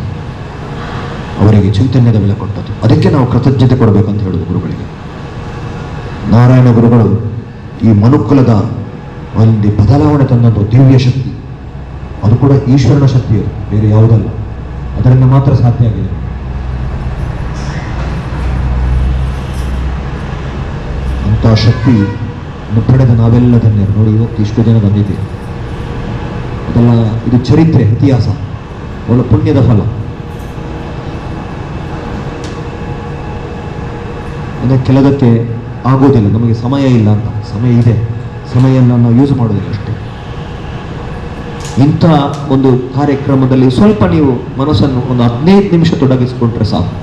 ಅವರಿಗೆ ಚೈತನ್ಯದ ಬೆಲೆ ಕೊಟ್ಟದ್ದು. ಅದಕ್ಕೆ ನಾವು ಕೃತಜ್ಞತೆ ಕೊಡಬೇಕು ಅಂತ ಹೇಳೋದು ಗುರುಗಳಿಗೆ. ನಾರಾಯಣ ಗುರುಗಳು ಈ ಮನುಕುಲದ ಒಂದು ಬದಲಾವಣೆ ತಂದದ್ದು ದಿವ್ಯ ಶಕ್ತಿ. ಅದು ಕೂಡ ಈಶ್ವರನ ಶಕ್ತಿ ಅದು, ಬೇರೆ ಯಾವುದಲ್ಲ. ಅದರಿಂದ ಮಾತ್ರ ಸಾಧ್ಯ ಆಗಿದೆ. ಅಂಥ ಶಕ್ತಿ ಪಡೆದ ನಾವೆಲ್ಲ ಧನ್ಯರು. ನೋಡಿ, ಇವತ್ತು ಇಷ್ಟು ಜನ ಬಂದಿದ್ದೀವಿ ಅದೆಲ್ಲ, ಇದು ಚರಿತ್ರೆ, ಇತಿಹಾಸ. ಒಳ್ಳೆ ಪುಣ್ಯದ ಫಲ. ಅಂದರೆ ಕೆಲದಕ್ಕೆ ಆಗೋದಿಲ್ಲ. ನಮಗೆ ಸಮಯ ಇಲ್ಲ ಅಂತ. ಸಮಯ ಇದೆ. ಸಮಯವನ್ನು ನಾವು ಯೂಸ್ ಮಾಡೋದಿಲ್ಲ ಇಂಥ ಒಂದು ಕಾರ್ಯಕ್ರಮದಲ್ಲಿ ಸ್ವಲ್ಪ ನೀವು ಮನಸ್ಸನ್ನು ಒಂದು ಹದಿನೈದು ನಿಮಿಷ ತೊಡಗಿಸಿಕೊಂಡ್ರೆ ಸಾಕು.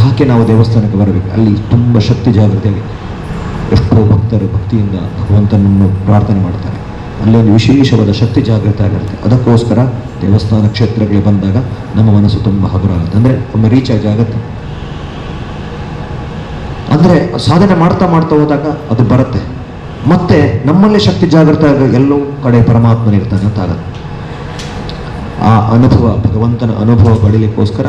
ಯಾಕೆ ನಾವು ದೇವಸ್ಥಾನಕ್ಕೆ ಬರಬೇಕು? ಅಲ್ಲಿ ತುಂಬ ಶಕ್ತಿ ಜಾಗೃತಿ ಎಷ್ಟೋ ಭಕ್ತರು ಭಕ್ತಿಯಿಂದ ಭಗವಂತನನ್ನು ಪ್ರಾರ್ಥನೆ ಮಾಡ್ತಾರೆ. ಅಲ್ಲಿ ಒಂದು ವಿಶೇಷವಾದ ಶಕ್ತಿ ಜಾಗೃತಿ ಆಗಿರುತ್ತೆ. ಅದಕ್ಕೋಸ್ಕರ ದೇವಸ್ಥಾನ ಕ್ಷೇತ್ರಗಳಿಗೆ ಬಂದಾಗ ನಮ್ಮ ಮನಸ್ಸು ತುಂಬ ಹಗುರ ಆಗುತ್ತೆ ಅಂದರೆ ಒಮ್ಮೆ ರೀಚಾರ್ಜ್ ಆಗುತ್ತೆ ಅಂದರೆ ಸಾಧನೆ ಮಾಡ್ತಾ ಮಾಡ್ತಾ ಹೋದಾಗ ಅದು ಬರುತ್ತೆ. ಮತ್ತೆ ನಮ್ಮಲ್ಲಿ ಶಕ್ತಿ ಜಾಗೃತ ಆಗ ಎಲ್ಲೋ ಕಡೆ ಪರಮಾತ್ಮನಿರ್ತಾನೆ ಅಂತ ಆಗುತ್ತೆ ಆ ಅನುಭವ, ಭಗವಂತನ ಅನುಭವ ಪಡೀಲಿಕ್ಕೋಸ್ಕರ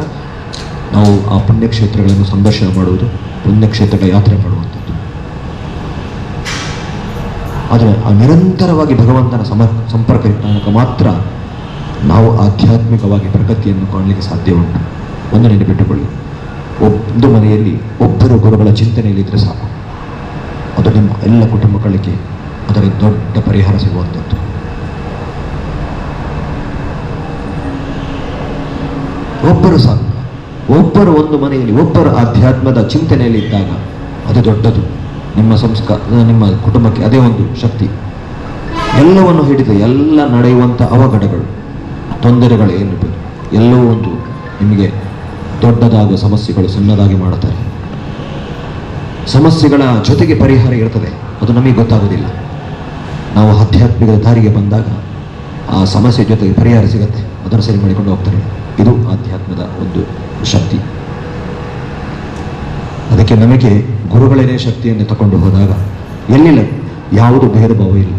ನಾವು ಆ ಪುಣ್ಯಕ್ಷೇತ್ರಗಳನ್ನು ಸಂದರ್ಶನ ಮಾಡುವುದು ಪುಣ್ಯಕ್ಷೇತ್ರಗಳ ಯಾತ್ರೆ ಮಾಡುವಂಥದ್ದು. ಆದರೆ ಆ ನಿರಂತರವಾಗಿ ಭಗವಂತನ ಸಮ ಸಂಪರ್ಕ ಮೂಲಕ ಮಾತ್ರ ನಾವು ಆಧ್ಯಾತ್ಮಿಕವಾಗಿ ಪ್ರಗತಿಯನ್ನು ಕಾಣಲಿಕ್ಕೆ ಸಾಧ್ಯ ಉಂಟು. ಒಂದು ನೆನಪಿಟ್ಟುಕೊಳ್ಳಿ ಒಂದು ಮನೆಯಲ್ಲಿ ಒಬ್ಬರು ಗುರುಗಳ ಚಿಂತನೆಯಲ್ಲಿದ್ದರೆ ಸಾಕು. ಅದು ನಿಮ್ಮ ಎಲ್ಲ ಕುಟುಂಬಗಳಿಗೆ ಅದರ ದೊಡ್ಡ ಪರಿಹಾರ ಸಿಗುವಂಥದ್ದು. ಒಬ್ಬರು ಸಾಕು. ಒಬ್ಬರು ಒಂದು ಮನೆಯಲ್ಲಿ, ಒಬ್ಬರು ಆಧ್ಯಾತ್ಮದ ಚಿಂತನೆಯಲ್ಲಿ ಇದ್ದಾಗ ಅದು ದೊಡ್ಡದು. ನಿಮ್ಮ ಸಂಸ್ಕಾರ ನಿಮ್ಮ ಕುಟುಂಬಕ್ಕೆ ಅದೇ ಒಂದು ಶಕ್ತಿ. ಎಲ್ಲವನ್ನು ಹಿಡಿದು ಎಲ್ಲ ನಡೆಯುವಂಥ ಅವಘಡಗಳು ತೊಂದರೆಗಳು ಏನಿರ್ಬೋದು ಎಲ್ಲವೂ ಒಂದು ನಿಮಗೆ ದೊಡ್ಡದಾಗುವ ಸಮಸ್ಯೆಗಳು, ಸಣ್ಣದಾಗಿ ಮಾಡುತ್ತಾರೆ. ಸಮಸ್ಯೆಗಳ ಜೊತೆಗೆ ಪರಿಹಾರ ಇರ್ತದೆ. ಅದು ನಮಗೆ ಗೊತ್ತಾಗೋದಿಲ್ಲ ನಾವು ಆಧ್ಯಾತ್ಮಿಕ ದಾರಿಗೆ ಬಂದಾಗ ಆ ಸಮಸ್ಯೆ ಜೊತೆಗೆ ಪರಿಹಾರ ಸಿಗುತ್ತೆ. ಅದನ್ನು ಸರಿ ಮಾಡಿಕೊಂಡು ಹೋಗ್ತಾರೆ. ಇದು ಆಧ್ಯಾತ್ಮದ ಒಂದು ಶಕ್ತಿ. ಅದಕ್ಕೆ ನಮಗೆ ಗುರುಗಳೇನೇ ಶಕ್ತಿಯನ್ನು ತಗೊಂಡು ಹೋದಾಗ ಎಲ್ಲಿಲ್ಲ? ಯಾವುದು ಭೇದ ಭಾವ ಇಲ್ಲ.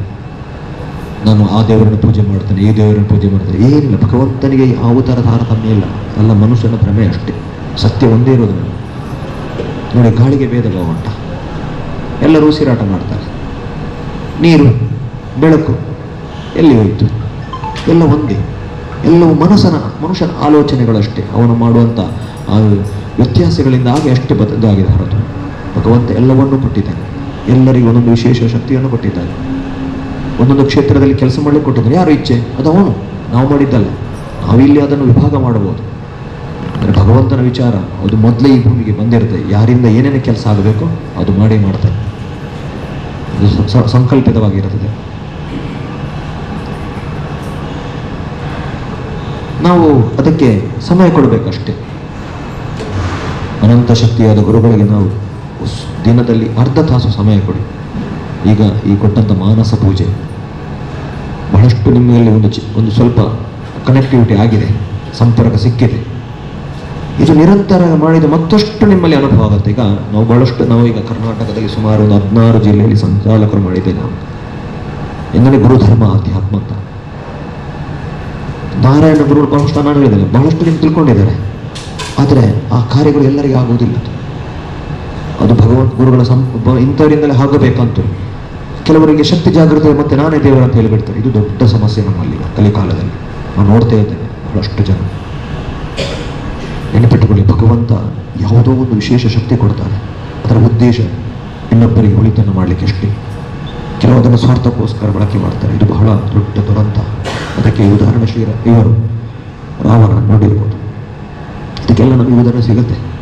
ನಾನು ಆ ದೇವರನ್ನು ಪೂಜೆ ಮಾಡ್ತೇನೆ, ಈ ದೇವರನ್ನು ಪೂಜೆ ಮಾಡ್ತೇನೆ. ಏನಿಲ್ಲ, ಭಗವಂತನಿಗೆ ಯಾವ ಥರ ತಾರತಮ್ಯ ಇಲ್ಲ. ಅಲ್ಲ ಮನುಷ್ಯನ ಭ್ರಮೆ ಅಷ್ಟೇ. ಸತ್ಯ ಒಂದೇ ಇರೋದು ನೋಡಿ, ಗಾಳಿಗೆ ಭೇದ ಭಾವ ಅಂತ ಎಲ್ಲರೂ ಉಸಿರಾಟ ಮಾಡ್ತಾರೆ. ನೀರು, ಬೆಳಕು ಎಲ್ಲಿ ಹೋಯಿತು? ಎಲ್ಲ ಒಂದೇ. ಎಲ್ಲವೂ ಮನಸ್ಸನ, ಮನುಷ್ಯನ ಆಲೋಚನೆಗಳಷ್ಟೇ. ಅವನು ಮಾಡುವಂಥ ಆ, ವ್ಯತ್ಯಾಸಗಳಿಂದ ಆಗಿ ಅಷ್ಟೇ ಬದಲಾಗಿದೆ ಹೊರತು. ಭಗವಂತ ಎಲ್ಲವನ್ನೂ ಕೊಟ್ಟಿದ್ದಾನೆ. ಎಲ್ಲರಿಗೂ ಒಂದೊಂದು ವಿಶೇಷ ಶಕ್ತಿಯನ್ನು ಕೊಟ್ಟಿದ್ದಾನೆ. ಒಂದೊಂದು ಕ್ಷೇತ್ರದಲ್ಲಿ ಕೆಲಸ ಮಾಡಲಿಕ್ಕೆ ಕೊಟ್ಟಿದ್ದಾನೆ. ಯಾರು ಇಚ್ಛೆ? ಅದು ಅವನು. ನಾವು ಮಾಡಿದ್ದಲ್ಲ. ನಾವಿಲ್ಲಿ ಅದನ್ನು ವಿಭಾಗ ಮಾಡಬಹುದು ಅಂದರೆ ಭಗವಂತನ ವಿಚಾರ ಅದು ಮೊದಲೇ ಈ ಭೂಮಿಗೆ ಬಂದಿರುತ್ತೆ. ಯಾರಿಂದ ಏನೇನು ಕೆಲಸ ಆಗಬೇಕೋ ಅದು ಮಾಡಿ ಮಾಡ್ತಾರೆ. ಅದು ಸಂಕಲ್ಪಿತವಾಗಿರುತ್ತದೆ. ನಾವು ಅದಕ್ಕೆ ಸಮಯ ಕೊಡಬೇಕಷ್ಟೇ. ಅನಂತ ಶಕ್ತಿಯಾದ ಗುರುಗಳಿಗೆ ನಾವು ದಿನದಲ್ಲಿ ಅರ್ಧ ತಾಸು ಸಮಯ ಕೊಡಿ. ಈಗ ಈ ಕೊಟ್ಟಂಥ ಮಾನಸ ಪೂಜೆ ಬಹಳಷ್ಟು ನಿಮ್ಮಲ್ಲಿ ಒಂದು ಒಂದು ಸ್ವಲ್ಪ ಕನೆಕ್ಟಿವಿಟಿ ಆಗಿದೆ. ಸಂಪರ್ಕ ಸಿಕ್ಕಿದೆ. ಇದು ನಿರಂತರ ಮಾಡಿದ ಮತ್ತಷ್ಟು ನಿಮ್ಮಲ್ಲಿ ಅನುಭವ ಆಗುತ್ತೆ. ಈಗ ನಾವು ಬಹಳಷ್ಟು ನಾವು ಈಗ ಕರ್ನಾಟಕದಲ್ಲಿ ಸುಮಾರು ಒಂದು ಹದಿನಾರು ಜಿಲ್ಲೆಯಲ್ಲಿ ಸಂಚಾಲಕರು ಮಾಡಿದ್ದೇವೆ ನಾವು. ಎಂದರೆ ಗುರುಧರ್ಮ ಅಧ್ಯಾತ್ಮ ಅಂತ. ನಾರಾಯಣ ಗುರುಗಳು ಬಹಳಷ್ಟು ನಾನು ಹೇಳಿದ್ದೇನೆ ಬಹಳಷ್ಟು ನಿಮ್ಗೆ ತಿಳ್ಕೊಂಡಿದ್ದಾರೆ. ಆದರೆ ಆ ಕಾರ್ಯಗಳು ಎಲ್ಲರಿಗೂ ಆಗುವುದಿಲ್ಲ. ಅದು. ಭಗವಂತ ಗುರುಗಳ ಸಂ ಇಂಥವರಿಂದಲೇ ಆಗಬೇಕಂತ. ಕೆಲವರಿಗೆ ಶಕ್ತಿ ಜಾಗೃತಿ ಮತ್ತೆ ನಾನೇ ದೇವರು ಅಂತ ಹೇಳಿಬಿಡ್ತಾರೆ. ಇದು ದೊಡ್ಡ ಸಮಸ್ಯೆ ನಮ್ಮಲ್ಲಿ ಕಲಿಕಾಲದಲ್ಲಿ. ನಾವು ನೋಡ್ತಾ ಇದ್ದೇನೆ ಬಹಳಷ್ಟು ಜನ. ನೆನಪಿಟ್ಟುಕೊಳ್ಳಿ, ಭಗವಂತ ಯಾವುದೋ ಒಂದು ವಿಶೇಷ ಶಕ್ತಿ ಕೊಡ್ತಾನೆ. ಅದರ ಉದ್ದೇಶ ಇನ್ನೊಬ್ಬರಿಗೆ ಒಳಿತನ್ನು ಮಾಡಲಿಕ್ಕೆ ಅಷ್ಟೇ. ಕೆಲವು ಅದನ್ನು ಸ್ವಾರ್ಥಕ್ಕೋಸ್ಕರ ಬಳಕೆ ಮಾಡ್ತಾರೆ. ಇದು ಬಹಳ ದೊಡ್ಡ ದುರಂತ. ಅದಕ್ಕೆ ಉದಾಹರಣೆ ಶ್ರೀ ಇವರು ರಾವಣ ನೋಡಿರ್ಬೋದು. ಇದಕ್ಕೆಲ್ಲ ನಮಗೆ ಉದಾಹರಣೆ ಸಿಗುತ್ತೆ.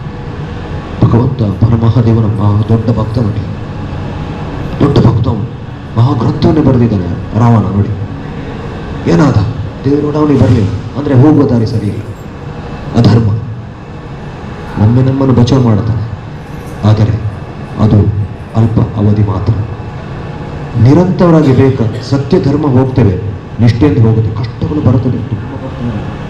ಭಗವಂತ ಪರಮಹಾದೇವನ ಮಹಾ ದೊಡ್ಡ ಭಕ್ತ ನೋಡಿ ದೊಡ್ಡ ಭಕ್ತ ಅವನು. ಮಹಾಗ್ರಂಥವನ್ನೇ ಬರೆದಿದ್ದಾನೆ ರಾವಣ ನೋಡಿ. ಏನಾದ? ದೇವರು ಅವನಿಗೆ ಬರಲಿಲ್ಲ. ಅಂದರೆ ಹೋಗುವ ದಾರಿ ಸರಿ ಇಲ್ಲ. ಅಧರ್ಮ. ಒಮ್ಮೆ ನಮ್ಮನ್ನು ಬಚಾವ್ ಮಾಡ್ತಾನೆ. ಆದರೆ ಅದು ಅಲ್ಪ ಅವಧಿ ಮಾತ್ರ. ನಿರಂತರವಾಗಿ ಬೇಕ ಸತ್ಯ ಧರ್ಮ ಹೋಗ್ತೇವೆ, ನಿಷ್ಠೆಯಿಂದ ಹೋಗುತ್ತೆ. ಕಷ್ಟಗಳು ಬರುತ್ತದೆ ತುಂಬ ಬರ್ತದೆ